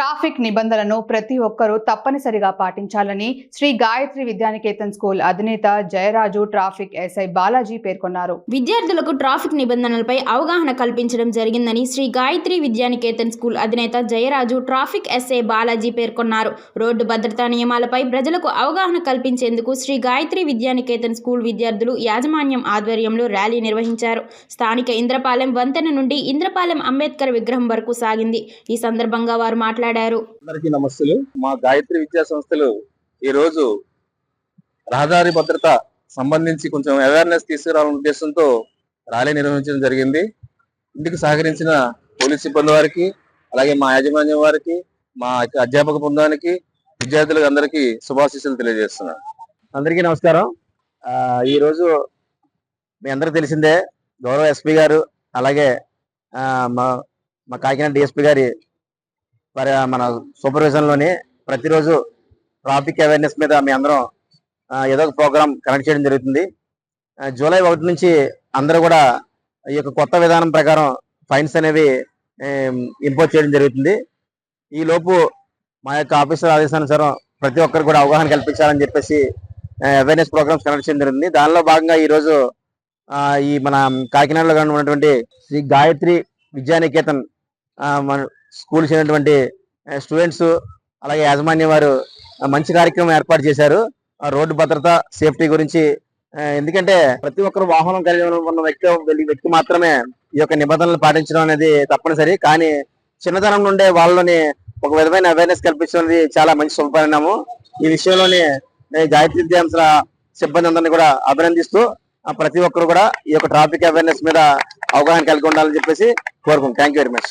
crowd traffic నిబంధనలను ప్రతి ఒక్కరూ తప్పనిసరిగా పాటించాలని శ్రీ గాయత్రి విద్యానికేతన్ స్కూల్ అధినేత జయరాజు ట్రాఫిక్ ఎస్ఐ బాలాజీ పేర్కొన్నారు. విద్యార్థులకు ట్రాఫిక్ నిబంధనలపై అవగాహన కల్పించడం జరిగిందని శ్రీ గాయత్రి విద్యానికేతన్ స్కూల్ అధినేత జయరాజు ట్రాఫిక్ ఎస్ఐ బాలాజీ పేర్కొన్నారు. రోడ్డు భద్రతా నియమాలపై ప్రజలకు అవగాహన కల్పించేందుకు శ్రీ గాయత్రి విద్యానికేతన్ స్కూల్ విద్యార్థులు యాజమాన్యం ఆధ్వర్యంలో ర్యాలీ నిర్వహించారు. స్థానిక ఇంద్రపాలెం వంతెన నుండి ఇంద్రపాలెం అంబేద్కర్ విగ్రహం వరకు సాగింది. ఈ సందర్భంగా వారు మాట్లాడారు. అందరికీ నమస్తులు. మా గాయత్రి విద్యా సంస్థలు ఈ రోజు రహదారి భద్రత సంబంధించి కొంచెం అవేర్నెస్ తీసుకురావాలనే ఉద్దేశంతో ర్యాలీ నిర్వహించడం జరిగింది. ఇందుకు సహకరించిన పోలీస్ సిబ్బంది వారికి అలాగే మా యాజమాన్యం వారికి మా యొక్క అధ్యాపక బృందానికి విద్యార్థులకు అందరికీ శుభాశీస్సులు తెలియజేస్తున్నాను. అందరికీ నమస్కారం. ఆ, ఈ రోజు మీ అందరికీ తెలిసిందే గౌరవ ఎస్పీ గారు అలాగే ఆ, మా మా కాకినాడ డిఎస్పీ గారి మరి మన సూపర్విజన్ ప్రతిరోజు ట్రాఫిక్ అవేర్నెస్ మీద మీ అందరం ఏదో ఒక ప్రోగ్రామ్ కనెక్ట్ చేయడం జరుగుతుంది. జూలై ఒకటి నుంచి అందరూ కూడా ఈ యొక్క కొత్త విధానం ప్రకారం ఫైన్స్ అనేవి ఇంపోజ్ చేయడం జరుగుతుంది. ఈ లోపు మా యొక్క ఆఫీసర్ ఆదేశానుసారం ప్రతి ఒక్కరు కూడా అవగాహన కల్పించాలని చెప్పేసి అవేర్నెస్ ప్రోగ్రామ్స్ కనెక్ట్ చేయడం జరిగింది దానిలో భాగంగా ఈరోజు ఈ మన కాకినాడలో ఉన్నటువంటి శ్రీ గాయత్రి విద్యానికేతన్ మన స్కూల్ చేసినటువంటి స్టూడెంట్స్ అలాగే యాజమాన్యం వారు మంచి కార్యక్రమం ఏర్పాటు చేశారు. రోడ్డు భద్రత సేఫ్టీ గురించి ఎందుకంటే ప్రతి ఒక్కరు వాహనం కలిగి ఉన్న వ్యక్తి వ్యక్తి మాత్రమే ఈ యొక్క నిబంధనలు పాటించడం అనేది తప్పనిసరి. కానీ చిన్నతనం నుండే వాళ్ళని ఒక విధమైన అవేర్నెస్ కల్పించడం అనేది చాలా మంచి శుభపరిణామం. ఈ విషయంలోనే గాయత్రి విద్యాంశ సిబ్బంది అందరినీ కూడా అభినందిస్తూ ఆ, ప్రతి ఒక్కరు కూడా ఈ యొక్క ట్రాఫిక్ అవేర్నెస్ మీద అవగాహన కలిగి ఉండాలని చెప్పేసి కోరుకుంటాం థ్యాంక్ యూ వెరీ మచ్